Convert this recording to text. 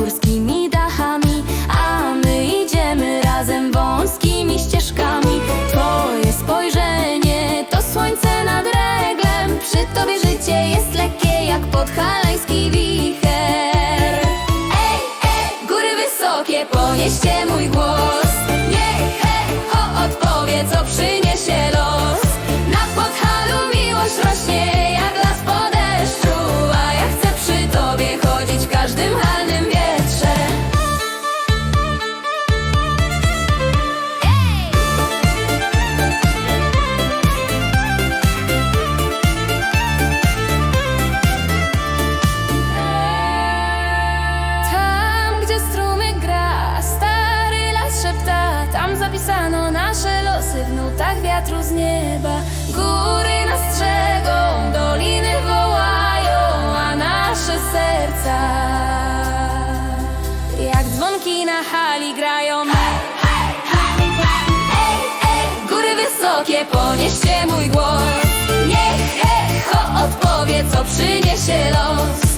górskimi dachami A my idziemy razem wąskimi ścieżkami. Twoje spojrzenie to słońce nad reglem. Przy tobie życie jest lekkie jak podhalański wicher. Ej, ej, góry wysokie ponieście mój głos. Zapisano nasze losy w nutach wiatru z nieba. Góry nas strzegą, doliny wołają, a nasze serca jak dzwonki na hali grają. Góry wysokie, ponieście mój głos. Niech echo odpowie, co przyniesie los.